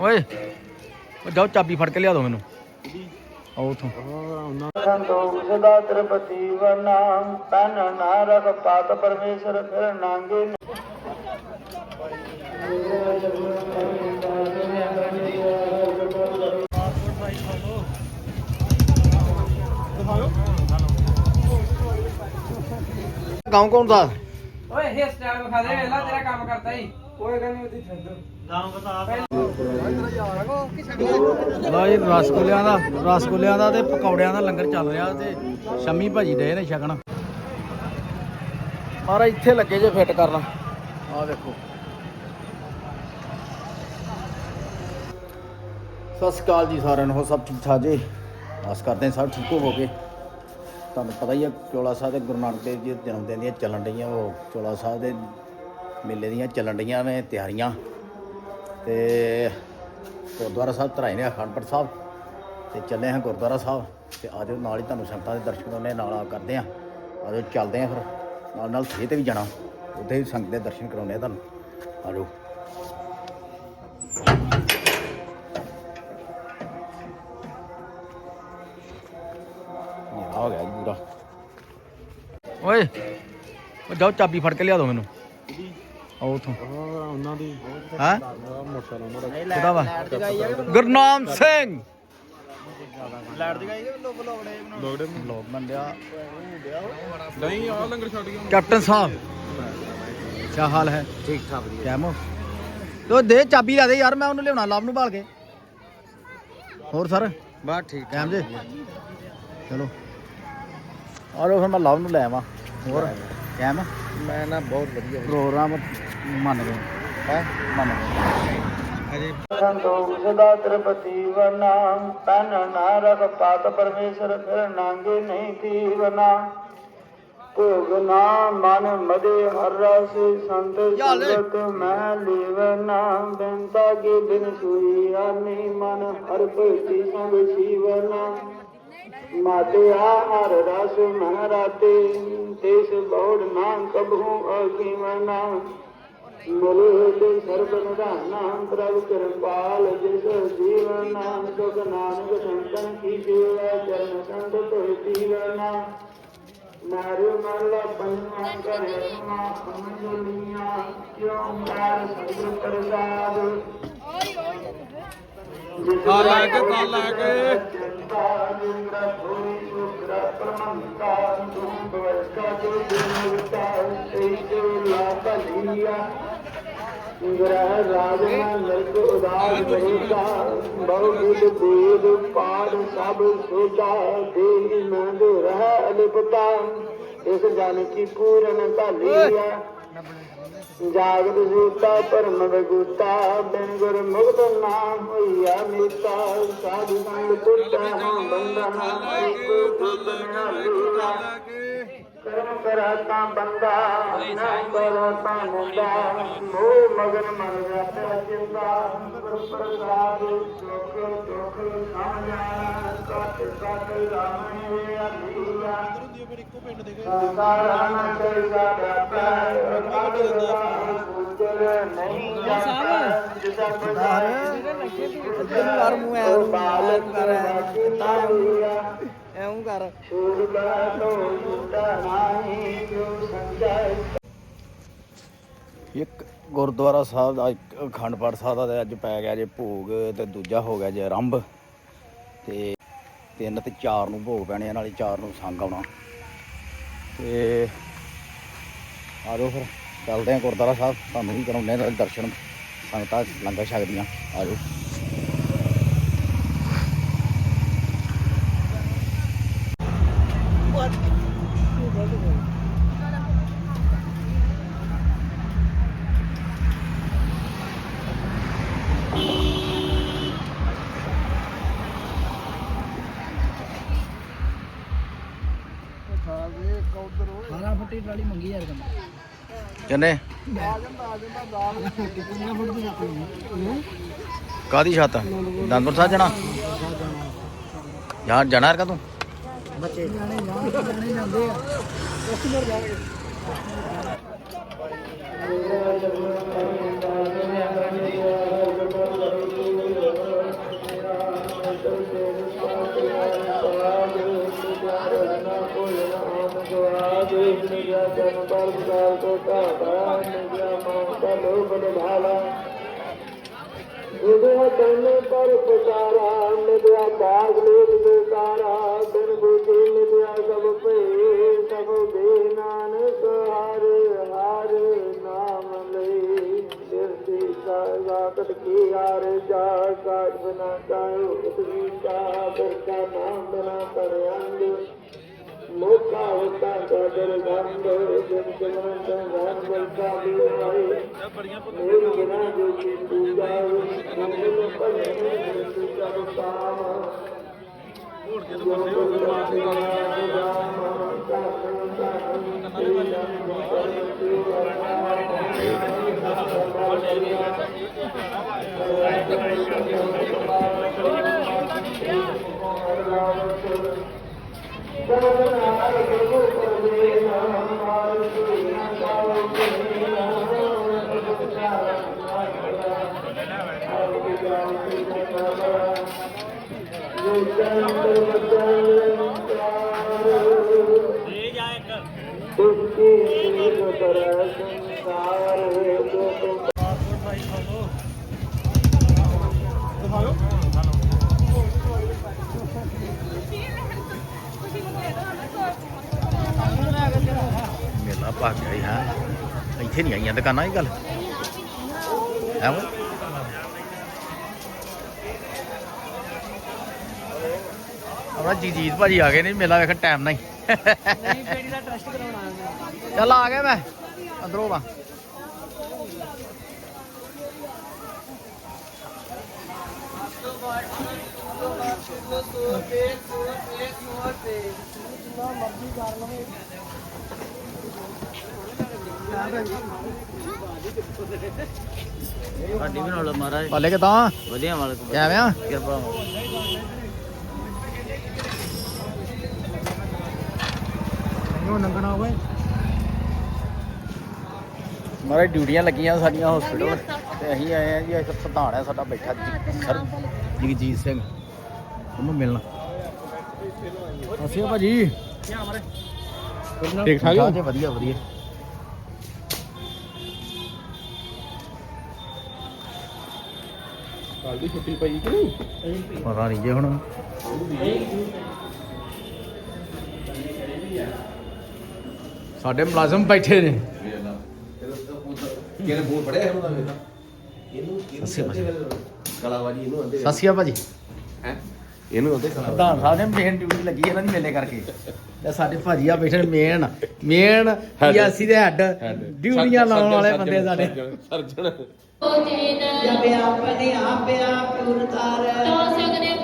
ਓਏ ਉਹ ਜਾਓ ਚਾਬੀ ਫੜ ਕੇ ਲਿਆ ਦਿਓ ਮੈਨੂੰ। ਆਓ ਉਥੋਂ। ਸੰਤੋਖ ਸਦਾ ਤ੍ਰਿਪਤੀ ਵਰਨਾ ਤਨ ਨਾ ਰਖ ਪਾਤ ਪਰਮੇਸ਼ਰ ਫਿਰ ਨਾਂਗੇ ਗਾਉਂ ਕੌਣ ਦਾ? ਓਏ ਇਹ ਸਟਾਈਲ ਵਿਖਾ ਦੇ ਵੇਲਾ ਤੇਰਾ ਕੰਮ ਕਰਦਾ ਹੀ ਕੋਈ ਗੱਲ ਨਹੀਂ ਉਹਦੀ ਛੱਡ ਲਓ ਜੀ, ਰਸਗੁੱਲਿਆਂ ਦਾ ਰਸਗੁੱਲਿਆਂ ਦਾ ਤੇ ਪਕੌੜਿਆਂ ਦਾ ਲੰਗਰ ਚੱਲ ਰਿਹਾ ਤੇ ਸ਼ਮੀ ਭਾਜੀ ਦੇ ਨੇ ਛਕਣ ਮਾਰਾ ਇੱਥੇ ਲੱਗੇ ਜੇ ਫਿੱਟ ਕਰਨਾ। ਆਹ ਦੇਖੋ। ਸਤਿ ਸ਼੍ਰੀ ਅਕਾਲ ਜੀ ਸਾਰਿਆਂ ਨੂੰ, ਹੋਰ ਸਭ ਠੀਕ ਠਾਕ ਜੀ? ਆਸ ਕਰਦੇ ਹਾਂ ਸਭ ਠੀਕ ਹੋਵੋਗੇ। ਤੁਹਾਨੂੰ ਪਤਾ ਹੀ ਹੈ ਚੋਲਾ ਸਾਹਿਬ ਦੇ ਗੁਰੂ ਨਾਨਕ ਦੇਵ ਜੀ ਦੇ ਜਨਮ ਦਿਨ ਦੀਆਂ ਚੱਲਣ ਡਈਆਂ, ਉਹ ਚੋਲਾ ਸਾਹਿਬ ਦੇ ਮੇਲੇ ਦੀਆਂ ਚੱਲਣ ਡਈਆਂ ਨੇ ਤਿਆਰੀਆਂ। ਤੇ ਗੁਰਦੁਆਰਾ ਸਾਹਿਬ ਧਰਾਈ ਨੇ ਅਖੰਡਪੁਰ ਸਾਹਿਬ ਤੇ ਚੱਲੇ ਹਾਂ ਗੁਰਦੁਆਰਾ ਸਾਹਿਬ ਤੇ ਆਜੋ ਨਾਲ ਹੀ ਤੁਹਾਨੂੰ ਸੰਗਤਾਂ ਦੇ ਦਰਸ਼ਨ ਕਰਨੇ, ਨਾਲ ਆ ਕਰਦੇ ਆ ਆਜੋ ਚੱਲਦੇ ਆ ਫਿਰ, ਨਾਲ ਨਾਲ ਥੇ ਤੇ ਵੀ ਜਾਣਾ। ਉੱਥੇ ਵੀ ਸੰਗਤ ਦੇ ਦਰਸ਼ਨ ਕਰਾਉਣੇ ਆ ਤੁਹਾਨੂੰ। ਆਜੋ। ਆ ਗਿਆ ਜੀ ਪੂਰਾ। ਓਏ, ਉਹ ਜਾਓ ਚਾਬੀ ਫੜ ਕੇ ਲਿਆ ਦਿਓ ਮੈਨੂੰ। ਆਓ ਉਥੋਂ। ਉਹਨਾਂ ਦੀ ਹਾਂ? ਮੋਟਰਸਾਈਕਲ ਕਿਹਦਾ ਵਾ ਗੁਰਨਾਮ ਸਿੰਘ। ਲੈਟ ਜਗਾਈ ਲੋਕ ਲੋੜੇ ਲੋੜੇ ਬਲੌਗ ਬੰਦਿਆ ਨਹੀਂ ਆ ਲੰਗਰ ਛੱਡ ਗਿਆ ਕੈਪਟਨ ਸਾਹਿਬ। ਕੀ ਹਾਲ ਹੈ? ਠੀਕ ਠਾਕ ਜੀ। ਕੈਮੋ ਤੋ ਦੇ ਚਾਬੀ ਲੈ ਦੇ ਯਾਰ ਮੈਂ ਉਹਨੂੰ ਲਿਆਉਣਾ ਲਵ ਨੂੰ ਭਾਲ ਕੇ। ਹੋਰ ਸਰ? ਬਸ ਠੀਕ ਕੈਮ ਜੇ। ਚਲੋ। ਆ ਫਿਰ ਮੈਂ ਲਵ ਨੂੰ ਲੈ ਆਵਾਂ। ਹੋਰ? ਕੈਮ? ਮੈਂ ਨਾ ਬਹੁਤ ਵਧੀਆ। ਪ੍ਰੋਗਰਾਮ ਮੰਨ ਗਏ। ਹੈ? ਮੰਨ ਗਏ। ਸੰਤੋਖ ਸਦਾ ਤ੍ਰਿਪਤੀ ਵਰਨਾ। ਤਨ ਨਾ ਰਖ ਪਾਤ ਪਰਮੇਸ਼ਰ ਫਿਰ ਨਾਂਗੇ ਨਹੀਂ ਤੀਵਨਾ ਭੋਗ ਨਾ ਮਨ ਮਦੇ ਹਰ ਰਸ ਸੰਤ ਸੰਗਤ ਮੈਂ ਲੀਵਨਾ। ਬੈੰਤਾ ਕੇ ਬਿਨ ਸੂਈ ਆਨੀ ਮਨ ਹਰ ਭਗਤੀ ਸੰਗ ਜੀਵਨਾ। ਮਾਤੇ ਹਰ ਰਸ ਮਨ ਰਾਤੇ ਤਿਸ ਬੋੜ ਨਾ ਕਬਹੂ ਅਕੀਵਨਾ ਮਿਲੇ ਤੇ ਸਰਬ ਨਿਧਾਨਾ ਪ੍ਰਭ ਕਿਰਪਾਲ ਜਿਸ ਜੀਵਨ ਨਾਮ ਸੁਖ ਨਾਨਕ ਸੰਤਨ ਕੀ ਸੇਵਾ ਚਰਨ ਸੰਤ ਤੋਇ ਜੀਵਨਾ ਨਾਰਿ ਮਲ ਪੰਨਾ ਕਰੇ ਮਾ ਅਮਜਲੀਆਂ ਕਿਉ ਮਾਰ ਸਤਿ ਪ੍ਰਸਾਦ। ਆ ਲੈ ਕੇ, ਆ ਲੈ ਕੇ। ਗ੍ਰਹਿ ਰਾਜ ਮਨ ਨਰਕ ਉਦਾਸ ਬਹਿਤਾ ਬਹੁ ਗੁਦ ਦੇਦ ਪਾਦ ਸਭ ਸੋਚਾ ਦੇਹੀ ਮੰਦ ਰਹਿ ਅਲਿਪਤਾ ਇਸ ਜਨ ਕੀ ਪੂਰਨ ਧਾਲੀਆ ਜਾਗਤ ਜੀਤਾ ਪਰਮ ਬਗੁਤਾ ਬਿਨ ਗੁਰ ਮੁਕਤ ਨਾਮ ਹੋਈਆ ਮੀਤਾ। ਸਾਧੂ ਸੰਗ ਤੁਟਾ ਹਾਂ ਬੰਧਨ ਇੱਕ ਤੁਤ ਨਿਹਾਲੀਆ ਕਰਮ ਕਰਾਤਾ ਬੰਦਾ ਨਾ ਕਰਾਤਾ ਮੁੰਡਾ। ਮੋਹ ਮਗਨ ਮਨ ਜਾਤਾ ਚਿੰਤਾ ਗੁਰ ਪ੍ਰਸਾਦ ਸੁਖ ਦੁਖ ਸਾਂਝਾ। ਸਤ ਸਤ ਰਾਮੇ ਅਲੀਆ ਸੰਸਾਰਾਂ ਤੇ ਸਾਡਾ ਪੈਰ ਸੁਚਰ ਨਹੀਂ ਜਾਂਦਾ। ਜਿਸਾ ਬਦਾਰ ਕਰ ਮੂੰਹ ਐ ਨੂੰ ਬਾਲ ਕਰ। ਤਾਲੀਆ ਐਉਂ ਕਰ ਤੋਂ ਟੁੱਟਾ ਨਹੀਂ ਇੱਕ ਗੁਰਦੁਆਰਾ ਸਾਹਿਬ ਦਾ ਇੱਕ ਅਖੰਡ ਪਾਠ ਸਾਹਿਬ ਦਾ ਤੇ ਅੱਜ ਪੈ ਗਿਆ ਜੇ ਭੋਗ ਤੇ ਦੂਜਾ ਹੋ ਗਿਆ ਜੇ ਆਰੰਭ। ਤੇ ਤਿੰਨ ਤੇ ਚਾਰ ਨੂੰ ਭੋਗ ਪੈਣੇ ਆ, ਨਾਲੇ ਚਾਰ ਨੂੰ ਸੰਗ ਆਉਣਾ। ਤੇ ਆ ਜਾਓ ਫਿਰ ਚੱਲਦੇ ਆ ਗੁਰਦੁਆਰਾ ਸਾਹਿਬ। ਤੁਹਾਨੂੰ ਵੀ ਕਰਾਉਂਦੇ ਆ ਦਰਸ਼ਨ ਸੰਗਤਾਂ ਲੰਗਰ ਛਕਦੀਆਂ। ਆ ਜਾਓ। ਕਿੰਨੇ ਕਾਦੀ ਛੱਤ? ਦੰਦਪੁਰ ਸਾਹਿਬ ਜਾਣਾ? ਯਾਰ ਜਾਣਾ ਯਾਰ ਤੂੰ? ਬੱਚੇ ਜਾਣੇ ਜਾਂਦੇ ਆ Thank you. ਮਨ ਤਨ ਪਰ ਪੁਕਾਰਾ, ਮਿਲਿਆ ਬਾਗ ਲੋਕ ਬੇਕਾਰਾ ਬਿਨ ਬੁਝੇ ਮਿਲਿਆ ਸਭ ਭਏ ਸਭ ਦੇ ਨਾਨਕ ਹਰਿ ਹਰਿ ਨਾਮ ਲਈ ਦਿਰਤੀ ਸਾਗਤ ਕੀ ਹਾਰ ਜਾ ਕਾਜ ਬਨਾ ਕਾਇਓ ਉਤਰੀ ਕਾ ਬਰਕਾ ਨਾਮ ਬਨਾ ਕਰਿਆੰਗ ਮੋਕਾ ਹੋਤਾ ਕਦਰ ਗੰਧ ਜਿਨ ਸਿਮਰਨ ਤੋਂ ਧਨ ਬਲਕਾ ਵੀ ਆਏ ਮੇਰੀ ਬਿਨਾ ਜੋ ਕੀ ਪੂਜਾ ਹੋਵੇ ਭਲੇ ਤੂੰ ਕਰ ਪਾਵ ਜੋ ਗੁਰੂ परस ਇੱਥੇ ਦੁਕਾਨਾਂ ਇਹ ਗੱਲ? ਹੈ ਉਹ ਆਪਣਾ ਜੀਜੀਤ ਭਾਜੀ ਆ ਗਏ ਨੇ, ਮੇਲਾ ਵੇਖਣ ਟਾਈਮ ਨਹੀਂ ਨਹੀਂ ਬੇੜੀ ਦਾ ਟਰਸਟ ਕਰਾਉਣਾ ਚੱਲ ਆ ਗਿਆ ਮੈਂ, ਅੰਦਰੋਂ ਵਾ ਸਾਡੀ ਵੀ ਨਾਲ ਮਹਾਰਾਜ ਪਾਲੇ ਕਿਦਾਂ? ਵਧੀਆ ਮਾਲਕ ਕਿਵੇਂ ਆ? ਕਿਰਪਾ ਨੰਗਣਾ ਓਏ। ਮਾਰੇ ਡਿਊਟੀਆਂ ਲੱਗੀਆਂ ਸਾਡੀਆਂ ਹਸਪੀਟਲ ਤੇ ਅਸੀਂ ਆਏ ਆ ਜੀ ਇੱਕ ਪ੍ਰਧਾਨ ਹੈ ਸਾਡਾ ਬੈਠਾ ਜੀ ਸਰ ਜਗਜੀਤ ਸਿੰਘ। ਉਹਨੂੰ ਮਿਲਣਾ। ਅਸੀਂ ਭਾਜੀ। ਠੀਕ ਠਾਕ ਜੀ। ਵਧੀਆ ਵਧੀਆ। ਦੀ ਛੁੱਟੀ ਪਈ ਕਿ ਨਹੀਂ? ਪਤਾ ਨਹੀਂ ਜੇ ਹੁਣ। ਸਾਡੇ ਮੁਲਾਜ਼ਮ ਬੈਠੇ ਨੇ। ਕਿਹਨੇ ਫੋਨ ਫੜਿਆ ਹੈ ਉਹਦਾ ਵੇਖਾ ਇਹਨੂੰ। ਕਲਾਵਾਜੀ ਇਹਨੂੰ ਭਾਜੀ। ਹੈ? ਇਹਨੂੰ ਆਂਦੇ ਕਲਾਵਾਜੀ ਪ੍ਰਧਾਨ ਸਾਹਿਬ ਨੇ ਮੇਨ ਡਿਊਟੀ ਲੱਗੀ ਇਹਨਾਂ ਦੀ ਮੇਲੇ ਕਰਕੇ। ਤੇ ਸਾਡੇ ਭਾਜੀ ਆ ਬੈਠੇ ਮੇਨ ਮੇਨ ਪੀਆਸੀ ਦੇ ਹੈੱਡ ਡਿਊਟੀਆਂ ਲਾਉਣ ਵਾਲੇ ਬੰਦੇ ਸਾਡੇ। ਸਰਜਣ ਜਬ ਆਪਨੇ ਆਪਿਆ ਪੁਰ ਤਾਰ ਤੋ ਸਗਨੇ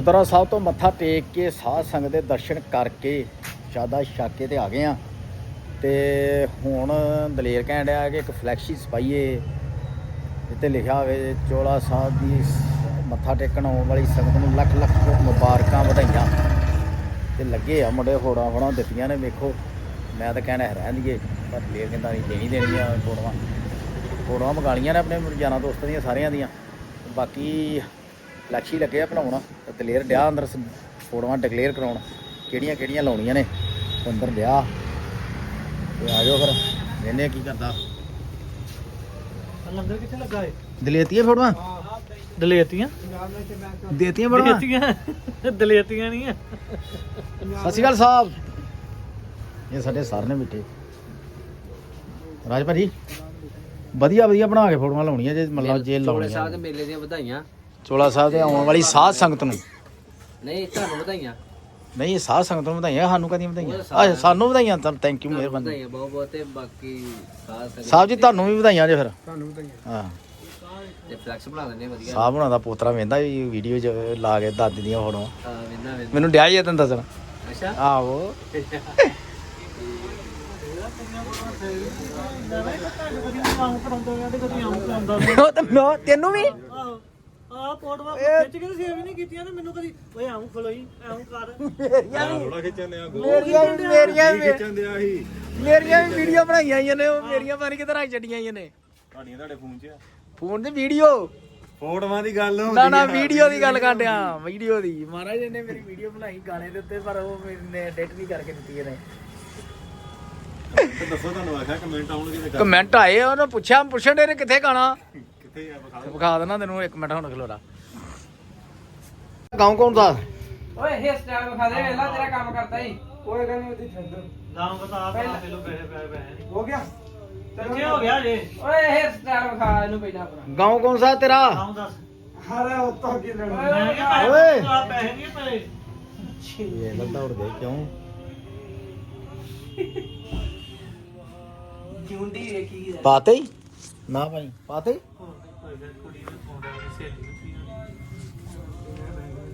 ਗੁਰਦੁਆਰਾ ਸਾਹਿਬ ਤੋਂ ਮੱਥਾ ਟੇਕ ਕੇ ਸਾਧ ਸੰਗਤ ਦੇ ਦਰਸ਼ਨ ਕਰਕੇ ਸ਼ਾਦਾ ਛਾਕੇ ਤੇ ਆ ਗਏ ਆ ਤੇ ਹੁਣ ਦਲੇਰ ਕਹਿਣ ਡਿਆ ਕਿ ਇੱਕ ਫਲੈਕਸ਼ੀ ਸਪਾਈਏ ਇੱਥੇ ਲਿਖਿਆ ਹੋਵੇ ਚੋਲਾ ਸਾਹਿਬ ਦੀ ਮੱਥਾ ਟੇਕਣ ਆਉਣ ਵਾਲੀ ਸੰਗਤ ਨੂੰ ਲੱਖ ਲੱਖ ਮੁਬਾਰਕਾਂ ਵਧਾਈਆਂ। ਤੇ ਲੱਗੇ ਆ ਮੁੰਡੇ ਹੋੜਾ ਹੋਣਾ ਦਿੱਤੀਆਂ ਨੇ, ਵੇਖੋ। ਮੈਂ ਤਾਂ ਕਹਿਣਾ ਹੈਰਾਨ ਦੀਏ ਪਰ ਦਲੇਰ ਕਹਿੰਦਾ ਨਹੀਂ, ਦੇਣੀ ਦੇਣੀਆਂ ਫੋਟੋਆਂ। ਫੋਟੋਆਂ ਮੰਗਾ ਨੇ ਆਪਣੇ ਯਾਰਾਂ ਦੋਸਤਾਂ ਦੀਆਂ, ਸਾਰਿਆਂ ਦੀਆਂ। ਬਾਕੀ ਫਲੈਕਸ਼ੀ ਲੱਗੇ ਆ ਬਣਾਉਣ। ਤੇ ਦਲੇਰ ਡਿਆ ਅੰਦਰ ਫੋਟੋਆਂ ਡਿਕਲੇਅਰ ਕਰਾਉਣ। ਕਿਹੜੀਆਂ ਕਿਹੜੀਆਂ ਲਾਉਣੀਆਂ ਨੇ? ਤੇ ਅੰਦਰ ਡਿਆ। ਤੇ ਆ ਜਾਓ ਫਿਰ। ਵੇਨੇ ਕੀ ਕਰਦਾ। ਲੰਗਰ ਕਿੱਥੇ ਲੱਗਾ ਏ? ਦਲੇਤੀਆਂ ਫੋਟੋਆਂ? ਦਲੇਤੀਆਂ? ਦੇਤੀਆਂ ਫੋਟੋਆਂ? ਦਲੇਤੀਆਂ। ਦਲੇਤੀਆਂ ਨਹੀਂ ਆ। ਸਤਿ ਸ਼੍ਰੀ ਅਕਾਲ ਸਾਹਿਬ। ਇਹ ਸਾਡੇ ਸਰ ਨੇ ਬਿਠੇ ਰਾਜ ਭਾਜੀ ਵਧੀਆ ਵਧੀਆ ਬਣਾ ਕੇ ਫੋਟੋਆਂ ਲਾਉਣੀਆਂ ਜੇ ਮਤਲਬ ਜੇ ਲਾਉਣੀਆਂ ਸਾਹਿਬ ਦੇ ਮੇਲੇ ਦੀਆਂ ਵਧਾਈਆਂ। ਚੋਲਾ ਸਾਹਿਬ ਦੇ ਆਉਣ ਵਾਲੀ ਸਾਧ ਸੰਗਤ ਨੂੰ। ਨਹੀਂ ਤੁਹਾਨੂੰ ਵਧਾਈਆਂ। ਨਹੀਂ ਸਾਧ ਸੰਗਤ ਨੂੰ ਵਧਾਈਆਂ ਸਾਨੂੰ ਕਦੀਆਂ ਵਧਾਈਆਂ? ਆ ਸਾਨੂੰ ਵਧਾਈਆਂ ਤਾਂ ਥੈਂਕ ਯੂ ਮਿਹਰਬਾਨੀ। ਵਧਾਈਆਂ ਬਹੁਤ ਬਹੁਤ ਤੇ ਬਾਕੀ ਸਾਥ ਸੰਗਤ ਸਾਹਿਬ ਜੀ ਤੁਹਾਨੂੰ ਵੀ ਵਧਾਈਆਂ ਜੇ ਫਿਰ। ਤੁਹਾਨੂੰ ਵਧਾਈਆਂ। ਹਾਂ। ਤੇ ਫਲੈਕਸ ਬਣਾ ਦਿੰਦੇ ਵਧੀਆ। ਸਾਹਿਬ ਹੁਣਾਂ ਦਾ ਪੋਤਰਾ ਵੇਂਦਾ ਵੀ ਵੀਡੀਓ ਚ ਲਾ ਕੇ ਦਾਦੀ ਦੀਆਂ ਫੋਟੋ ਆ ਵਿੰਨਾ ਵਿੰਨਾ ਮੈਨੂੰ ਡਿਆ ਹੀ ਆ ਤੈਨੂੰ ਦੱਸਣ। ਅੱਛਾ। ਆਹੋ। ਉਹ ਤਾਂ ਮੈਂ- ਤੈਨੂੰ ਵੀ? ਆ ਫੋਟੋਆਂ ਖਿੱਚ ਕੇ ਸੇਵ ਨਹੀਂ ਕੀਤੀਆਂ ਨੇ ਮੈਨੂੰ ਕਦੀ ਓਏ ਆਉਂ ਖਲੋਈ ਆਉਂ ਕਰ। ਮੇਰੀਆਂ ਵੀ ਮੇਰੀਆਂ ਵੀ ਮੇਰੀਆਂ ਵੀ ਵੀਡੀਓ ਬਣਾਈਆਂ ਹੋਈਆਂ ਨੇ ਉਹ ਮੇਰੀਆਂ ਪਾਣੀ ਕਿਧਰ ਆ ਛੱਡੀਆਂ ਹੋਈਆਂ ਨੇ। ਤੁਹਾਡੀਆਂ ਤੁਹਾਡੇ ਫੋਨ 'ਚ ਆ। ਫੋਨ ਤੇ ਵੀਡੀਓ। ਫੋਟੋਆਂ ਦੀ ਗੱਲ ਨਾ ਨਾ ਵੀਡੀਓ ਦੀ ਗੱਲ ਕਾਂਡਿਆ ਵੀਡੀਓ ਦੀ। ਮਹਾਰਾਜ ਨੇ ਮੇਰੀ ਵੀਡੀਓ ਬਣਾਈ ਗਾਣੇ ਦੇ ਉੱਤੇ ਪਰ ਉਹ ਮੈਨੇ ਐਡਿਟ ਵੀ ਕਰਕੇ ਦਿੱਤੀ ਇਹਨੇ। ਤੇ ਦੱਸੋ ਤੁਹਾਨੂੰ ਆਖਿਆ ਕਮੈਂਟ ਆਉਣਗੇ ਤੇ ਕਰ ਕਮੈਂਟ ਆਏ ਉਹਨੇ ਪੁੱਛਿਆ ਪੁੱਛਣ ਦੇ ਨੇ ਕਿੱਥੇ ਗਾਣਾ? ਕਿੱਥੇ ਆ? ਬਖਾ ਤੇ ਵਿਖਾ ਦੇਣਾ ਤੈਨੂੰ ਇੱਕ ਮਿੰਟ ਹੁਣ ਖਲੋਰਾ ਗਾਉਂ ਕੌਣ ਦਾ? ਓਏ ਇਹ ਸਟਾਈਲ ਵਿਖਾ ਦੇ ਵੇਲਾ ਤੇਰਾ ਕੰਮ ਕਰਦਾ ਹੀ। ਕੋਈ ਗੱਲ ਨਹੀਂ ਉਹਦੀ ਛੱਡ ਨਾਮ ਬਤਾ ਪਹਿਲਾਂ ਪਹਿਲਾਂ ਪੈਸੇ ਪੈਸੇ ਪੈਸੇ ਹੋ ਗਿਆ? ਕਿੱਥੇ ਹੋ ਗਿਆ ਜੇ? ਓਏ ਇਹ ਸਟਾਈਲ ਵਿਖਾ ਇਹਨੂੰ ਪਹਿਲਾਂ ਆਪਣਾ। ਗਾਉਂ ਕੌਣ ਸਾ ਤੇਰਾ? ਨਾਮ ਦੱਸ। ਹਰੇ ਉੱਤੋਂ ਕੀ ਲੈਣਾ ਓਏ। ਪੈਸੇ ਆ ਪੈਸੇ ਨਹੀਂ ਪਏ ਇਹ ਲੱਦਾ ਉੜ ਗਏ ਕਿਉਂ? ਜੁੰਡੀ ਵੇਖੀ। ਪਾਤੇ ਹੀ? ਨਾ ਭਾਈ ਪਾਤੇ ਹੀ? ਕੁੜੀ ਨੇ ਫੋਨ ਆ ਸਹੇਲੀ ਨੂੰ ਕੀ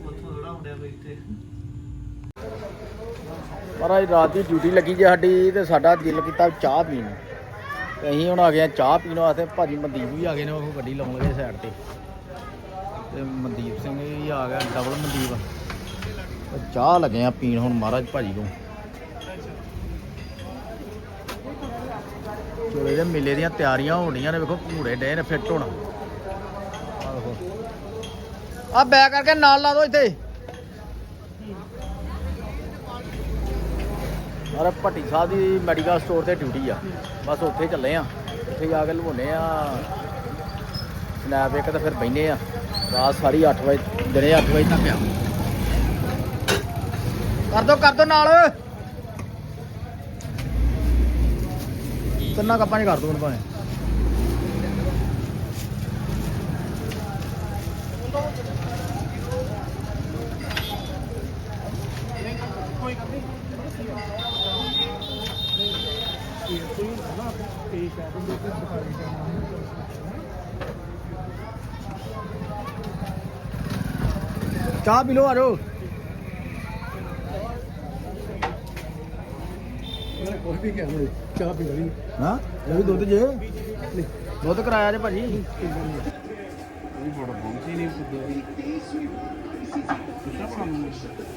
ਉੱਥੋਂ ਥੋੜਾ ਹੁੰਦਿਆ ਬਈ ਤੇ ਮਹਾਰਾਜ, ਰਾਤ ਦੀ ਡਿਊਟੀ ਲੱਗੀ ਜੇ ਸਾਡੀ ਤੇ ਸਾਡਾ ਦਿਲ ਕੀਤਾ ਚਾਹ ਪੀਣ। ਨੂੰ ਤੇ ਅਸੀਂ ਹੁਣ ਆ ਗਏ ਆ ਚਾਹ ਪੀਣ ਵਾਸਤੇ, ਭਾਜੀ ਮਨਦੀਪ ਵੀ ਆ ਗਏ ਨੇ ਉਹ ਗੱਡੀ ਲਾਉਣ ਲੱਗੇ ਸਾਈਡ ਤੇ। ਤੇ ਮਨਦੀਪ ਸਿੰਘ ਵੀ ਆ ਗਿਆ ਡਬਲ ਮਨਦੀਪ। ਤੇ ਚਾਹ ਲੱਗੇ ਆ ਪੀਣ ਹੁਣ ਮਹਾਰਾਜ ਭਾਜੀ ਨੂੰ ਚੋਲੇ ਦੇ ਮੇਲੇ ਦੀਆਂ ਤਿਆਰੀਆਂ ਹੋਣੀਆਂ ਨੇ, ਵੇਖੋ ਭੂੜੇ ਡੇ ਨੇ ਫਿੱਟ ਹੋਣਾ। ਆ ਬੈਕ ਕਰਕੇ ਨਾਲ ਲਾ ਦੋ ਇੱਥੇ। ਅਰੇ ਭੱਟੀ ਸਾਹਿਬ ਦੀ ਮੈਡੀਕਲ ਸਟੋਰ ਤੇ ਡਿਊਟੀ ਆ। ਬਸ ਉੱਥੇ ਚੱਲੇ ਆ। ਉੱਥੇ ਜਾ ਕੇ ਲਵਾਉਨੇ ਆ। ਸਨੈਪ ਇੱਕ ਤਾਂ ਫਿਰ ਬੈਨੇ ਆ। ਰਾਤ ਸਾਰੀ 8 ਵਜੇ ਦਿਨੇ 8 ਵਜੇ ਤੱਕ ਆ। ਕਰ ਦੋ ਕਰ ਦੋ ਨਾਲ। ਤਿੰਨਾਂ ਕੱਪਾਂ 'ਚ ਕਰ ਦੋ ਹੁਣ ਭਾਵੇਂ। ਚਾਹ ਪੀ ਲਓ ਆ ਜਾਓ। ਚਾਹ ਪੀ ਲਈ। ਹਾਂ? ਇਹ ਵੀ ਦੁੱਧ ਜੇ। ਦੁੱਧ ਕਰਾਇਆ ਜੇ ਭਾਜੀ। ਇਹ ਬੜਾ ਪਹੁੰਚੀ ਨਹੀਂ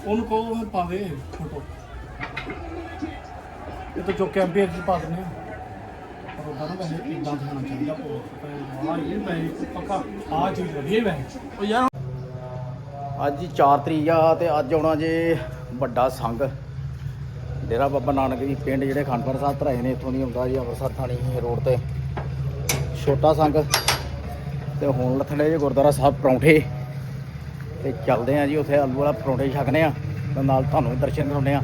ਉਹਨੂੰ ਕਹੋ ਉਹ ਪਾਵੇ ਫੋਟੋ। ਇਹ ਤਾਂ ਜੋ ਕੈਂਪੀਅਰ ਚ ਪਾ ਦਿੰਦੇ ਆ। ਪਰ ਉਹਦਾ ਨਾ ਵੈਸੇ ਇਦਾਂ ਹੋਣਾ ਚਾਹੀਦਾ ਵਾਹ ਇਹ ਮੈਂ ਪੱਕਾ ਆ ਚੀਜ਼ ਵਧੀਆ ਵੈਸੇ। ਉਹ ਯਾਰ ਅੱਜ ਹੀ 4 ਤਰੀਕ ਆ ਤੇ ਅੱਜ ਆਉਣਾ ਜੇ ਵੱਡਾ ਸੰਘ। ਡੇਰਾ ਬਾਬਾ ਨਾਨਕ ਜੀ, ਪਿੰਡ ਜਿਹੜੇ ਖੰਡਪੁਰ ਸਾਹਿਬ ਧਰਾਏ ਨੇ, ਇੱਥੋਂ ਦੀ ਆਉਂਦਾ ਜੀ ਅੰਮ੍ਰਿਤਸਰ ਥਾਣੀ ਰੋਡ ਤੇ। ਛੋਟਾ ਸੰਘ ਤੇ ਹੁਣ ਲੱਥਣੇ ਜੇ ਗੁਰਦੁਆਰਾ ਸਾਹਿਬ ਪਰੌਂਠੇ। ਤੇ ਚੱਲਦੇ ਆ ਜੀ ਉੱਥੇ ਆਲੂ ਵਾਲਾ ਪਰੌਂਠੇ ਛਕਨੇ ਆ ਤੇ ਨਾਲ ਤੁਹਾਨੂੰ ਵੀ ਦਰਸ਼ਨ ਕਰਾਉਂਦੇ ਆ।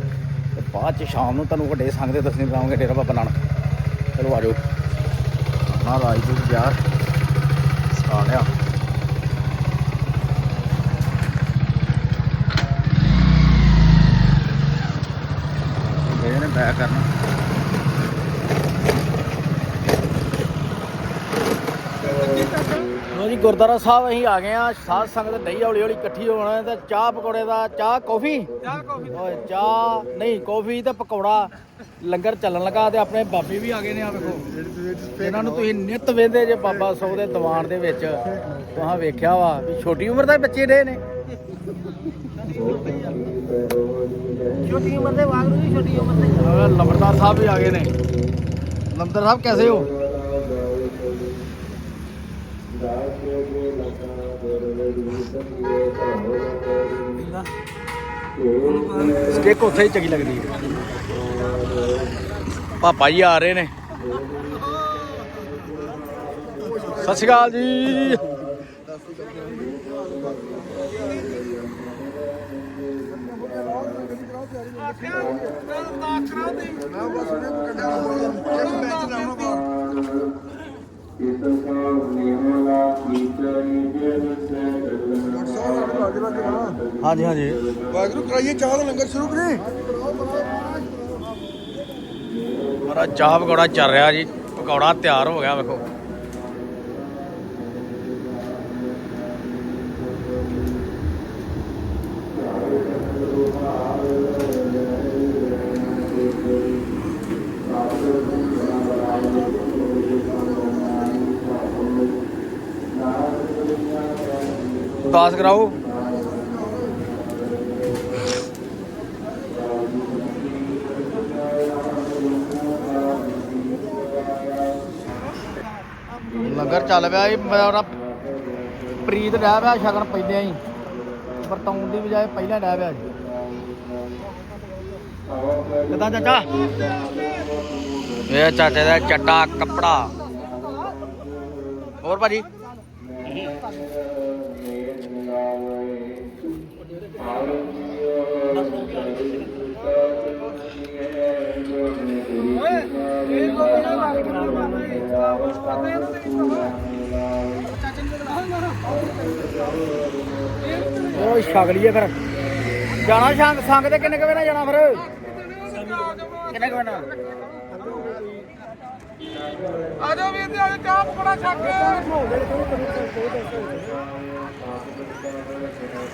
ਤੇ ਬਾਅਦ ਚ ਸ਼ਾਮ ਨੂੰ ਤੁਹਾਨੂੰ ਵੱਡੇ ਸੰਘ ਦੇ ਦਰਸ਼ਨ ਕਰਾਵਾਂਗੇ ਡੇਰਾ ਬਾਬਾ ਨਾਨਕ। ਚਲੋ ਆਜੋ ਆਪਣਾ ਰਾਜਦੂਤ ਬਾਜ਼ਾਰ ਸਟਾਰਟ ਆ ਗਏ ਨੇ ਬੈਕ ਕਰਨਾ। ਲੋ ਜੀ ਗੁਰਦੁਆਰਾ ਸਾਹਿਬ ਅਸੀਂ ਆ ਗਏ ਆ ਸਾਧ ਸੰਗਤ ਦਹੀਂ ਹੌਲੀ ਹੌਲੀ ਇਕੱਠੀ ਹੋਣਾ ਤੇ ਚਾਹ ਪਕੌੜੇ ਦਾ ਚਾਹ ਕੌਫੀ? ਚਾਹ ਕੌਫੀ ਓਏ ਚਾਹ ਨਹੀਂ ਕੌਫੀ ਤੇ ਪਕੌੜਾ। ਲੰਗਰ ਚੱਲਣ ਲੱਗਾ ਤੇ ਆਪਣੇ ਬਾਬੇ ਵੀ ਆ ਗਏ ਨੇ ਆ ਵੇਖੋ। ਇਹਨਾਂ ਨੂੰ ਤੁਸੀਂ ਨਿਤ ਵੇਂਦੇ ਜੇ ਬਾਬਾ ਸੌ ਦੇ ਦੀਵਾਨ ਦੇ ਵਿੱਚ। ਤੁਹਾਂ ਵੇਖਿਆ ਵਾ ਵੀ ਛੋਟੀ ਉਮਰ ਦੇ ਬੱਚੇ ਡੇ ਨੇ। ਛੋਟੀ ਉਮਰ ਦੇ ਵਾਂਗੂ ਵੀ ਛੋਟੀ ਉਮਰ ਦੇ ਅਹ ਲੰਬੜਦਾਰ ਸਾਹਿਬ ਵੀ ਆ ਗਏ ਨੇ ਲੰਬੜਦਾਰ ਸਾਹਿਬ ਕੈਸੇ ਹੋ ਸਟੇਕ ਉੱਥੇ ਹੀ ਚੰਗੀ ਲੱਗਦੀ ਹੈ ਪਾਪਾ ਜੀ ਆ ਰਹੇ ਨੇ ਸਤਿ ਸ਼੍ਰੀ ਅਕਾਲ ਜੀ ਇਸ ਕਾ ਨਿਹਲਾ ਕੀਤਨੀ ਜਨ ਸੇ ਹਾਂਜੀ ਹਾਂਜੀ। ਵਾਹਿਗੁਰੂ ਕਰਾਈਏ ਚਾਹ ਦਾ ਲੰਗਰ ਸ਼ੁਰੂ ਕਰੀ ਮੇਰਾ ਚਾਹ ਪਕੌੜਾ ਚੱਲ ਰਿਹਾ ਜੀ। ਪਕੌੜਾ ਤਿਆਰ ਹੋ ਗਿਆ ਵੇਖੋ। ਪਾਸ ਕਰਾਓ। ਲੰਗਰ ਚੱਲ ਪਿਆ ਜੀ ਮੇਰਾ ਪ੍ਰੀਤ ਡਹਿ ਪਿਆ, ਸ਼ਗਨ ਪੈਂਦਿਆਂ ਹੀ। ਵਰਤਾਉਣ ਦੀ ਬਜਾਏ ਪਹਿਲਾਂ ਡਹਿ ਪਿਆ ਜੀ। ਕਿਦਾਂ ਚਾਚਾ? ਇਹ ਚਾਚੇ ਦਾ ਚੱਟਾ ਕੱਪੜਾ। ਹੋਰ ਭਾਜੀ? ਉਹ ਛਕ ਲਈਏ ਫਿਰ। ਜਾਣਾ ਸੰਗ ਸੰਗ ਤੇ ਕਿੰਨੇ ਕੁ ਵਜੇ ਨਾਲ ਜਾਣਾ ਫਿਰ? ਕਿੰਨੇ ਕੁ ਵਜੇ ਨਾਲ ਆਜੋ ਵੀਰ ਜੀ ਆਜੋ ਚਾਹ ਪਕੌੜਾ ਛੱਕ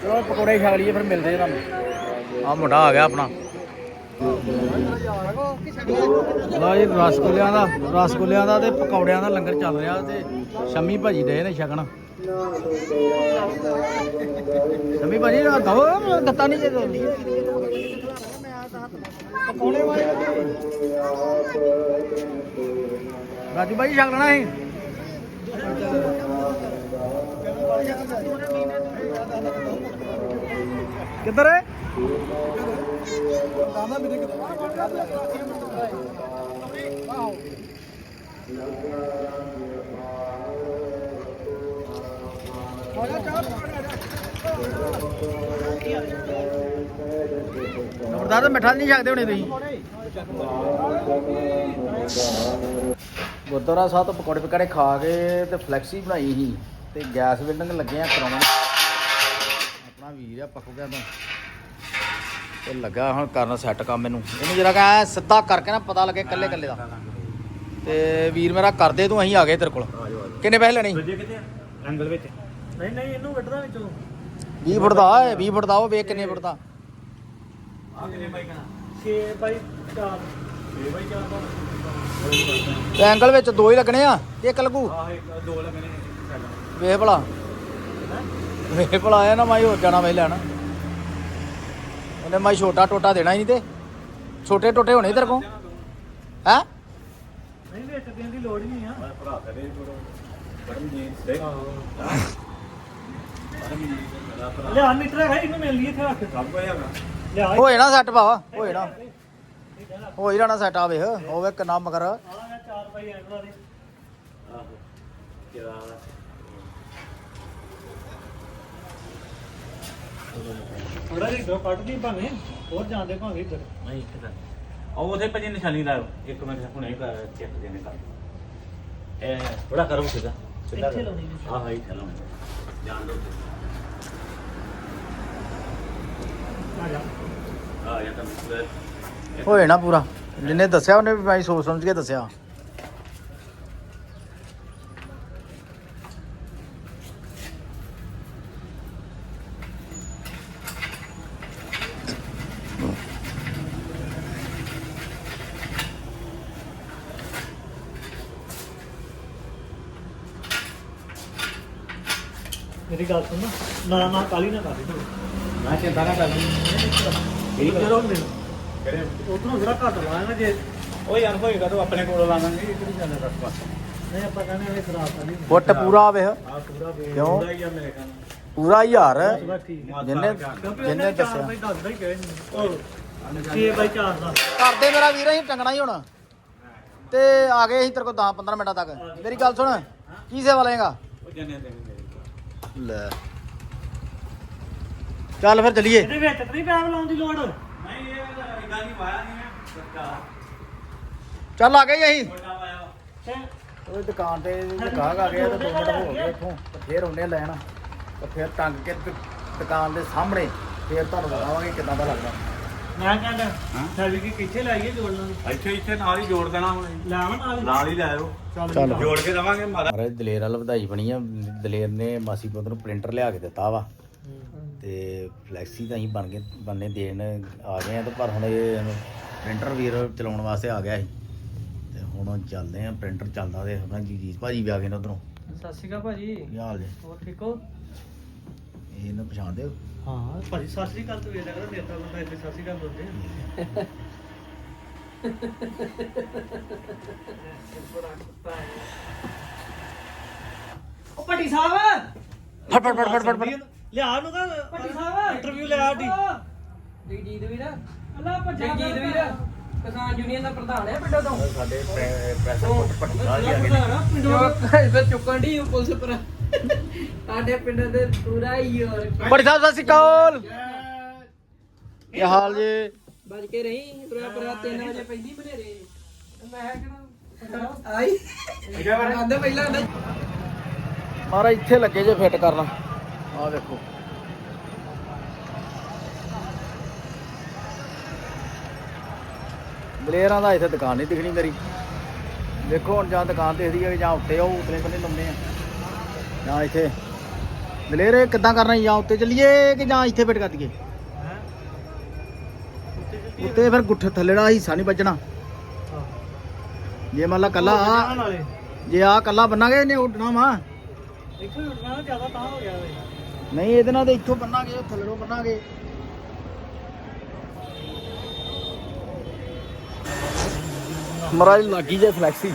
ਚਲੋ, ਪਕੌੜੇ ਛਕ ਲਈਏ, ਫਿਰ ਮਿਲਦੇ ਆ ਤੁਹਾਨੂੰ। ਆ ਮੁੰਡਾ ਆ ਗਿਆ ਆਪਣਾ। ਲਓ ਜੀ, ਰਸਗੁੱਲਿਆਂ ਦਾ ਰਸਗੁੱਲਿਆਂ ਦਾ ਤੇ ਪਕੌੜਿਆਂ ਦਾ ਲੰਗਰ ਚੱਲ ਰਿਹਾ ਤੇ ਸ਼ਮੀ ਭਾਜੀ ਦੇ ਨੇ ਛਕਣ। ਸ਼ਮੀ ਭਾਜੀ ਦੋ, ਦਿੱਤਾ ਨਹੀਂ ਜੇ। ਪਕੌੜੇ ਵਾਲੇ ਰਾਜੂ ਭਾਈ ਛਕ ਲੈਣਾ ਸੀ। ਕਿੱਧਰ ਹੈ ਨੰਬਰਦਾਰ ਮਿੱਠਾ ਨਹੀਂ ਛਕਦੇ ਹੋਣੇ ਤੁਸੀਂ। ਗੁਰਦੁਆਰਾ ਸਾਹਿਬ ਤੋਂ ਪਕੌੜੇ ਪਕੜੇ ਖਾ ਕੇ ਤੇ ਫਲੈਕਸੀ ਬਣਾਈ ਸੀ ਤੇ ਗੈਸ ਬਿਲਡਿੰਗ ਲੱਗੇ ਆ ਕਰਾਉਣ ਆਪਣਾ ਵੀਰ ਆ ਪੱਕ ਗਿਆ ਤੋਂ। ਤੇ ਲੱਗਾ ਹੁਣ ਕਰਨ ਸੈੱਟ ਕੰਮ ਇਹਨੂੰ। ਇਹਨੂੰ ਜਰਾ ਕਹ ਸਿੱਧਾ ਕਰਕੇ ਨਾ ਪਤਾ ਲੱਗੇ ਕੱਲੇ ਕੱਲੇ ਦਾ। ਤੇ ਵੀਰ ਮੇਰਾ ਕਰਦੇ ਤੂੰ ਅਸੀਂ ਆ ਗਏ ਤੇਰੇ ਕੋਲ। ਕਿੰਨੇ ਪੈਸੇ ਲੈਣੇ ਦੂਜੇ ਕਿੱਥੇ ਆ? ਐਂਗਲ ਵਿੱਚ। ਨਹੀਂ ਨਹੀਂ ਇਹਨੂੰ ਕੱਢਦਾ ਵਿੱਚੋਂ। 20 ਫੁੱਟ ਦਾ ਹੈ 20 ਫੁੱਟ ਦਾ, ਉਹ ਵੇਖ ਕਿੰਨੇ ਫੁੱਟ ਦਾ। ਆ ਕਿੰਨੇ ਬਾਈ ਕਣਾ 6 ਬਾਈ 4 6 ਬਾਈ 4 ਦਾ ਤੇ ਐਂਗਲ ਵਿੱਚ ਦੋ ਹੀ ਲੱਗਣੇ ਆ, ਇੱਕ ਲੱਗੂ? ਆਹ ਇੱਕ ਦੋ ਲੱਗਣੇ ਵੇਖ ਭਲਾ। ਵੇਖ ਭਲਾ ਆਇਆ ਨਾ ਮਾਈ ਹੋਰ ਜਾਣਾ ਵੇ ਲੈਣ। ਉਹਨੇ ਮਾਈ ਛੋਟਾ ਟੋਟਾ ਦੇਣਾ ਹੀ ਨਹੀਂ ਤੇ। ਛੋਟੇ ਟੋਟੇ ਹੋਣੇ ਤੇਰੇ ਕੋਲ। ਹੈ? ਨਹੀਂ ਵਿੱਚ ਦੇਣ ਦੀ ਲੋੜ ਨਹੀਂ ਆ ਭਰਾ ਕਰੇ ਬੜਮ ਜੀ ਦੇ ਲਿਆ ਮੀਟਰ ਹੈ ਇਹਨੂੰ ਮਿਲ ਲਈ ਇੱਥੇ ਰੱਖ ਸਭ ਕੁਝ ਹੈਗਾ। ਲਿਆ ਹੋਏ ਨਾ ਸੈੱਟ ਬਾਵਾ ਹੋਏ ਨਾ। ਹੋ ਹੀ ਜਾਣਾ ਸੈੱਟ ਆ ਵੇਖ ਹੋਵੇ ਕਿੰਨਾ ਮਗਰ। ਚਾਰ ਬਾਈ ਐਂਗਲਾਂ ਦੇ ਆਹੋ ਕਿਹੜਾ ਥੋੜਾ ਜਿਹਾ ਦੋ ਕੱਟ ਦੀ ਭਾਵੇਂ ਹੋਰ ਜਾਂਦੇ ਭਾਵੇਂ ਇੱਧਰ। ਨਹੀਂ ਇੱਥੇ ਉਹ ਉਥੇ ਪਜੀ ਨਿਸ਼ਾਨੀ ਲਾਓ। ਇੱਕ ਮਿੰਟ ਹੁਣੇ ਕਰ ਚੈੱਕ ਦੇਣੇ ਕਰ ਇਹ ਥੋੜਾ ਕਰੋ ਸਿੱਧਾ। ਸਿੱਧਾ ਇੱਥੇ ਲਾਉਣੀ ਹਾਂ ਹਾਂ ਇੱਥੇ ਲਾਉਣੀ। ਜਾਣ ਦੋ ਆ ਜਾ ਆ ਜਾ ਤਾਂ ਹੋਏ ਨਾ ਪੂਰਾ। ਜਿੰਨੇ ਦੱਸਿਆ, ਉਹਨੇ ਵੀ ਮੈਂ ਸੋਚ ਸਮਝ ਕੇ ਦੱਸਿਆ। ਮੇਰੀ ਗੱਲ ਸੁਣ ਨਾ। ਨਾ ਕਾਲੀ ਨਾ ਕਰ। ਮੈਂ ਚਿੰਤਾ ਨਾ ਕਰਦੀ ਇਹ ਕਰੋ ਮੈਨੂੰ ਕਿਹੜੇ ਉਧਰੋਂ ਜਿਹੜਾ ਘੱਟ ਲਾਇਆ ਜੇ। ਉਹ ਯਾਰ ਹੋਏਗਾ ਤਾਂ ਆਪਣੇ ਕੋਲ ਲਾਵਾਂਗੇ ਇਹ ਕਿਹੜੀ ਗੱਲ ਹੈ ਬਸ ਬਸ। ਨਹੀਂ ਆਪਾਂ ਕਹਿੰਦੇ ਇਹ ਖਰਾਬ ਤਾਂ ਨਹੀਂ ਫੁੱਟ ਪੂਰਾ ਵੇਖ। ਆ ਪੂਰਾ ਵੇ ਕਿਉਂ? ਪੂਰਾ ਹੀ ਆ ਮੇਰੇ ਖਾਨ ਪੂਰਾ ਹਜ਼ਾਰ ਬਸ ਠੀਕ ਹੈ ਜਿੰਨੇ ਜਿੰਨੇ ਦੱਸਿਆ। ਬਾਈ ਦੱਸਦਾ ਹੀ ਕਹੇ ਉਹ 6 ਬਾਈ 4 ਦਾ ਕਰਦੇ ਮੇਰਾ ਵੀਰ ਅਸੀਂ ਟੰਗਣਾ ਹੀ ਹੁਣ। ਤੇ ਆ ਗਏ ਅਸੀਂ ਤੇਰੇ ਕੋਲ 10 15 ਮਿੰਟਾਂ ਤੱਕ। ਮੇਰੀ ਗੱਲ ਸੁਣ। ਕੀ ਸੇਵਾ ਲਏਗਾ? ਉਹ ਜੰਨੇ ਦੇ ਲੈ। ਚੱਲ ਫਿਰ ਚਲੀਏ। ਇਹਦੇ ਵਿੱਚ ਤਾਂ ਨਹੀਂ ਪੈਪ ਲਾਉਣ ਦੀ ਲੋੜ। ਨਹੀਂ ਇਹ ਇਦਾਂ ਨਹੀਂ ਪਾਇਆ ਨਹੀਂ ਹੈ ਚੱਲ ਆ ਗਏ ਅਸੀਂ। ਵੱਡਾ ਪਾਇਆ ਤੇ ਉਹ ਦੁਕਾਨ ਤੇ ਗਾਹਕ ਆ ਗਿਆ ਤੇ ਦੋ ਮਿੰਟ ਹੋ ਗਏ ਇੱਥੋਂ ਤੇ ਫੇਰ ਉਹਨੇ ਲੈਣ। ਤੇ ਫੇਰ ਟੰਗ ਕੇ ਦੁਕਾਨ ਦੇ ਸਾਹਮਣੇ ਫੇਰ ਤੁਹਾਨੂੰ ਦਿਖਾਵਾਂਗੇ ਕਿੱਦਾਂ ਦਾ ਲੱਗਦਾ। ਮੈਂ ਕਹਿੰਦਾ ਸਾਡੀ ਕੀ ਕਿੱਥੇ ਲਾਈਏ ਜੋੜ ਲਾਂਗੇ ਇੱਥੇ ਇੱਥੇ ਨਾਲ ਹੀ ਜੋੜ ਦੇਣਾ ਹੁਣ ਲਾਵਾਂ ਨਾਲ ਨਾਲ ਹੀ ਲਾਇਓ ਚੱਲ ਜੋੜ ਕੇ ਦਵਾਂਗੇ ਮਾਰਾ ਦਲੇਰ ਵਾਲ ਵਧਾਈ ਬਣੀ ਆ। ਦਲੇਰ ਨੇ ਮਾਸੀ ਪੁੱਤ ਨੂੰ ਪ੍ਰਿੰਟਰ ਲਿਆ ਕੇ ਦਿੱਤਾ ਵਾ। ਤੇ ਫਲੈਕਸੀ ਤਾਂ ਅਸੀਂ ਬਣ ਕੇ ਬੰਨੇ ਦੇਣ ਆ ਗਏ ਆ ਤੇ ਪਰ ਹੁਣ ਇਹ ਪ੍ਰਿੰਟਰ ਵੀਰ ਚਲਾਉਣ ਵਾਸਤੇ ਆ ਗਿਆ ਸੀ। ਤੇ ਹੁਣ ਚੱਲਦੇ ਆ ਪ੍ਰਿੰਟਰ ਚੱਲਦਾ ਤੇ ਹੁਣ ਜੀਤ ਭਾਜੀ ਵੀ ਆ ਗਏ ਨੇ ਉਧਰੋਂ। ਸਤਿ ਸ਼੍ਰੀ ਅਕਾਲ ਭਾਜੀ। ਕੀ ਹਾਲ ਜੀ ਹੋਰ ਠੀਕ ਹੋ? ਇਹ ਇਹਨੂੰ ਪਛਾਣਦੇ ਹੋ? ਹਾਂ ਭਾਜੀ ਸਤਿ ਸ੍ਰੀ ਅਕਾਲ ਤੂੰ ਵੇਖਦਾ ਕਰ ਨੇਤਾ ਬੰਦਾ ਇੱਥੇ ਸਤਿ ਸ੍ਰੀ ਅਕਾਲ ਬੋਲਦੇ ਉਹ ਭੱਟੀ ਸਾਹਿਬ! ਫੜ ਫੜ ਫੜ ਫੜ ਫੜ। ਲਿਆ ਨੂੰ ਕਾ ਭੱਟੀ ਸਾਹਿਬ। ਇੰਟਰਵਿਊ ਲਿਆ ਆਡੀ ਜਗਜੀਤ ਵੀਰ ਅੱਲਾ ਜਗਜੀਤ ਵੀਰ ਕਿਸਾਨ ਯੂਨੀਅਨ ਦਾ ਪ੍ਰਧਾਨ ਹੈ ਪਿੰਡੋਂ ਤੋਂ। ਸਾਡੇ ਪ੍ਰੈਸ ਪਟਨਾ ਜੀ ਆ ਗਏ ਨੇ। ਫਿਰ ਚੁੱਕਣ ਦੀ ਪੁਲਿਸ ਪਰ ਸਾਡੇ ਪਿੰਡ ਦੇ ਪੂਰਾ ਹੀ ਹੋਰ। ਬੜੀ ਸਾਹਿਬ ਸਤਿ ਸ਼੍ਰੀ ਅਕਾਲ। ਕੀ ਹਾਲ ਜੀ? ਬਚ ਕੇ ਰਹੀ ਤੁਰਿਆ ਪਰਾ 3 ਵਜੇ ਪੈਂਦੀ ਬਨੇਰੇ। ਮੈਂ ਕਿਹੜਾ ਆਈ। ਆਂਦਾ ਪਹਿਲਾਂ ਆਂਦਾ ਮਹਾਰਾਜ ਇੱਥੇ ਲੱਗੇ ਜੇ ਫਿੱਟ ਕਰਨਾ। ਆਹ ਦੇਖੋ। ਦਲੇਰਾਂ ਦਾ ਇੱਥੇ ਦੁਕਾਨ ਨਹੀਂ ਦਿਖਣੀ ਮੇਰੀ। ਦੇਖੋ ਹੁਣ ਜਾਂ ਦੁਕਾਨ ਦਿਖਦੀ ਹੈ ਜਾਂ ਉੱਤੇ ਉਹ ਉਤਲੇ ਬੰਨੇ ਲਾਉਂਦੇ ਆ। ਜਾਂ ਇੱਥੇ। ਦਲੇਰੇ ਕਿੱਦਾਂ ਕਰਨਾ ਜੀ? ਉੱਤੇ ਚੱਲੀਏ ਕਿ ਜਾਂ ਇੱਥੇ ਫਿੱਟ ਕਰ ਦਈਏ? ਉੱਤੇ ਫਿਰ ਗੁੱਠ ਥੱਲੇ ਦਾ ਹਿੱਸਾ ਨਹੀਂ ਵੱਜਣਾ। ਜੇ ਮੰਨ ਲਾ ਕੱਲਾ ਆ ਜੇ ਆ ਕੱਲਾ ਬੰਨਾਂਗੇ ਇਹਨੇ ਉੱਡਣਾ ਵਾ। ਇੱਥੇ ਉੱਠਣਾ ਨਾ ਜ਼ਿਆਦਾ ਤਾਂ ਹੋ ਗਿਆ ਵੇ। ਨਹੀਂ ਇਹਦੇ ਨਾਲ ਤੇ ਇੱਥੋਂ ਬੰਨਾਂਗੇ ਥੱਲੇੋਂ ਬੰਨਾਂਗੇ। ਮਹਾਰਾਜ ਲੱਗੀ ਜੇ ਫਲੈਕਸੀ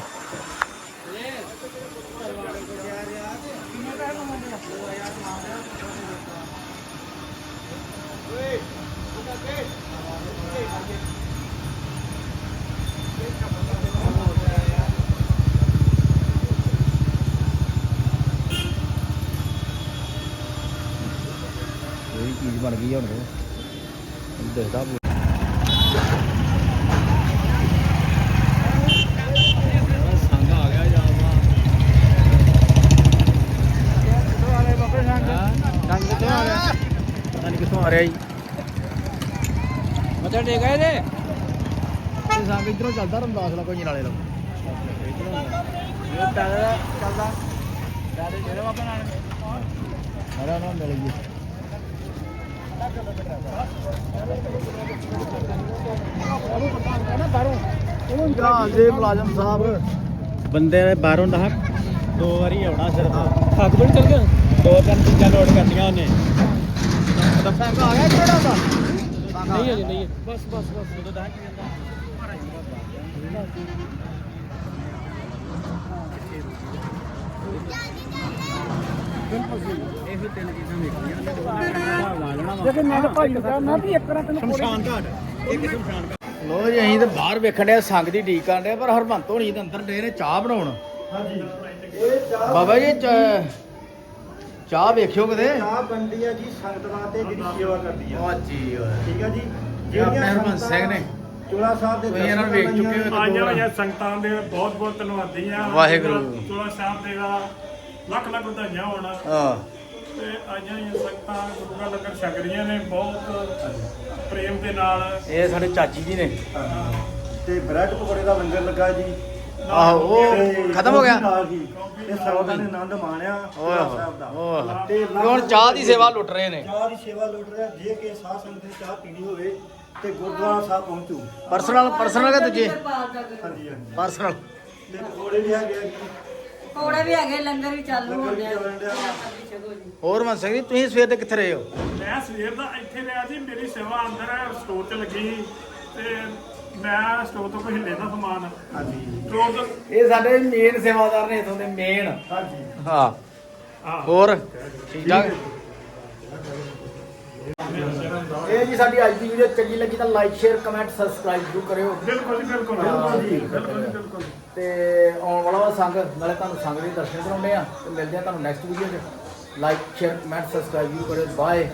ਬਣ ਗਈ ਹੁਣ ਦੇਖਦਾ ਗਿਆ ਰਿਹਾ? ਜੀ। ਮੱਥਾ ਟੇਕ ਆਏ ਨੇ ਇਹ ਸੰਗ ਇਧਰੋਂ ਚੱਲਦਾ ਰਮਦਾਸ ਲਾ ਕੋਈ ਨਾਲੇ ਲਾ ਇਹ ਪੈਦਲ ਚੱਲਦਾ। ਪੈਦਲ ਜਿਹੜੇ ਬਾਬਾ ਨਾਨਕ ਅਰੇ ਨਾ ਮਿਲ ਗਈ। ਹਾਂ ਜੀ ਮੁਲਾਜ਼ਮ ਸਾਹਿਬ ਬੰਦੇ ਨੇ ਬਾਹਰੋਂ ਦਾ ਦੋ ਵਾਰੀ ਆਉਣਾ ਸਿਰਫ ਹੱਕ ਬਣ ਚੱਲ ਗਿਆ। ਦੋ ਤਿੰਨ ਚੀਜ਼ਾਂ ਲੋਡ ਕਰਨੀਆਂ ਉਹਨੇ। ਤਾਂ ਸੰਗ ਆ ਗਿਆ ਕਿਹੜਾ ਦਾ ਨਹੀਂ ਅਜੇ ਨਹੀਂ ਬਸ ਬਸ ਬਸ। ਉਦੋਂ ਦਾ ਕੀ ਜਾਂਦਾ ਇਹੋ ਤਿੰਨ ਚੀਜ਼ਾਂ ਵੇਖਣੀਆਂ ਉਹਨੇ ਮੈਂ ਤਾਂ ਭਾਈ ਨੂੰ ਕਿਹਾ ਮੈਂ ਵੀ ਇੱਕ ਰਾਤ ਨੂੰ ਸ਼ਮਸ਼ਾਨ ਘਾਟ। ਇੱਕ ਸ਼ਮਸ਼ਾਨ ਘਾਟ? ਲੋ ਜੀ ਅਸੀਂ ਤਾਂ ਬਾਹਰ ਵੇਖਣ ਡਿਆ ਸੰਗ ਦੀ ਢੀਕ ਕਰਨ ਡਿਆ ਪਰ ਹਰਮੰਤ ਹੋਣੀ ਤਾਂ ਅੰਦਰ ਡੇ ਨੇ ਚਾਹ ਬਣਾਉਣ। ਹਾਂਜੀ ਬਾਬਾ ਜੀ ਚਾਹ- ਚਾਹ ਵੇਖਿਓ ਕਦੇ ਚਾਹ ਬੰਦੀ ਆ ਜੀ ਸੰਗਤ ਵਾਸਤੇ ਜਿਹੜੀ ਸੇਵਾ ਕਰਦੀ ਆ। ਵਾਹ ਜੀ ਵਾਹ। ਠੀਕ ਆ ਜੀ? ਆਪਣੇ ਹਰਮੰਤ ਸਿੰਘ ਨੇ। ਚੋਲਾ ਸਾਹਿਬ ਦੇ ਤੁਸੀਂ ਇਹਨਾਂ ਨੂੰ ਵੇਖ ਚੁੱਕੇ ਹੋ ਆਈਆਂ। ਹੋਈਆਂ ਸੰਗਤਾਂ ਦੇ ਬਹੁਤ ਬਹੁਤ ਧੰਨਵਾਦੀ ਆ। ਵਾਹਿਗੁਰੂ। ਚੋਲਾ ਸਾਹਿਬ ਦੇ ਦਾ ਲੱਖ ਲੱਖ ਵਧਾਈਆਂ ਹੋਣ। ਹਾਂ। ਤੇ ਆਈਆਂ ਹੋਈਆਂ ਸੰਗਤਾਂ ਗੁਰੂ ਦਾ ਲੰਗਰ ਛਕ ਰਹੀਆਂ ਨੇ ਬਹੁਤ ਪ੍ਰੇਮ ਦੇ ਨਾਲ। ਇਹ ਸਾਡੇ ਚਾਚੀ ਜੀ ਨੇ। ਤੇ ਬ੍ਰੈਡ ਪਕੌੜੇ ਦਾ ਲੰਗਰ ਲੱਗਾ ਜੀ। ਆਹੋ ਉਹ ਤੇ ਖਤਮ ਹੋ ਗਿਆ। ਨਾਲ ਹੀ। ਇਹ ਸੰਗਤਾਂ ਨੇ ਆਨੰਦ ਮਾਣਿਆ ਓਏ ਚੋਲਾ ਸਾਹਿਬ ਦਾ। ਓਏ ਤੇ ਤੇ ਹੁਣ ਚਾਹ ਦੀ ਸੇਵਾ ਲੁੱਟ ਰਹੇ ਨੇ। ਚਾਹ ਦੀ ਸੇਵਾ ਲੁੱਟ ਰਿਹਾ ਜੇ ਕਿ ਸਾਧ ਸੰਗਤ ਨੇ ਚਾਹ ਪੀਣੀ ਹੋਵੇ ਤੇ ਗੁਰਦੁਆਰਾ ਸਾਹਿਬ ਪਹੁੰਚੂ। ਪਰਸਨਲ ਪਰਸਨਲ ਕਿ ਦੂਜੇ? ਹਾਂਜੀ ਹਾਂਜੀ। ਪਰਸਨਲ। ਤੇ ਪਕੌੜੇ ਵੀ ਹੈਗੇ ਆ ਜੀ। ਕੋੜੇ ਵੀ ਹੈਗੇ ਲੰਗਰ ਵੀ ਚਾਲੂ ਹੋ ਗਿਆ ਹੋਰ ਮਨ ਸਿੰਘ ਜੀ ਤੁਸੀਂ ਸਵੇਰ ਦੇ ਕਿੱਥੇ ਰਹੇ ਹੋ? ਮੈਂ ਸਵੇਰ ਦਾ ਇੱਥੇ ਰਿਹਾ ਜੀ ਮੇਰੀ ਸੇਵਾ ਅੰਦਰ ਹੈ ਸਟੋਰ 'ਚ ਲੱਗੀ ਸੀ। ਤੇ ਮੈਂ ਸਟੋਰ ਤੋਂ ਕੋਈ ਹਿੱਲੇ ਦਾ ਸਮਾਨ। ਹਾਂਜੀ। ਸਟੋਰ ਤੋਂ ਇਹ ਸਾਡੇ ਮੇਨ ਸੇਵਾਦਾਰ ਨੇ ਇਥੋਂ ਦੇ ਮੇਨ ਹਾਂਜੀ। ਹਾਂ। ਹਾਂ। ਹੋਰ? ਠੀਕ ਠਾਕ? ਇਹ ਜੀ ਸਾਡੀ ਅੱਜ ਦੀ ਵੀਡੀਓ ਚੰਗੀ ਲੱਗੀ ਤਾਂ ਲਾਈਕ ਸ਼ੇਅਰ ਕਮੈਂਟ ਸਬਸਕ੍ਰਾਈਬ ਜ਼ਰੂਰ ਕਰਿਓ। ਬਿਲਕੁਲ ਜੀ ਬਿਲਕੁਲ। ਜੀ ਬਿਲਕੁਲ ਜੀ ਬਿਲਕੁਲ ਤੇ ਆਉਣ ਵਾਲਾ ਵਾ ਸੰਗ ਨਾਲੇ ਤੁਹਾਨੂੰ ਸੰਗ ਦੇ ਦਰਸ਼ਨ ਕਰਾਉਂਦੇ ਆ। ਤੇ ਮਿਲਦੇ ਆ ਤੁਹਾਨੂੰ ਨੈਕਸਟ ਵੀਡੀਓ 'ਚ। ਲਾਈਕ ਸ਼ੇਅਰ ਕਮੈਂਟ ਸਬਸਕ੍ਰਾਈਬ ਜ਼ਰੂਰ ਕਰਿਓ। ਬਾਏ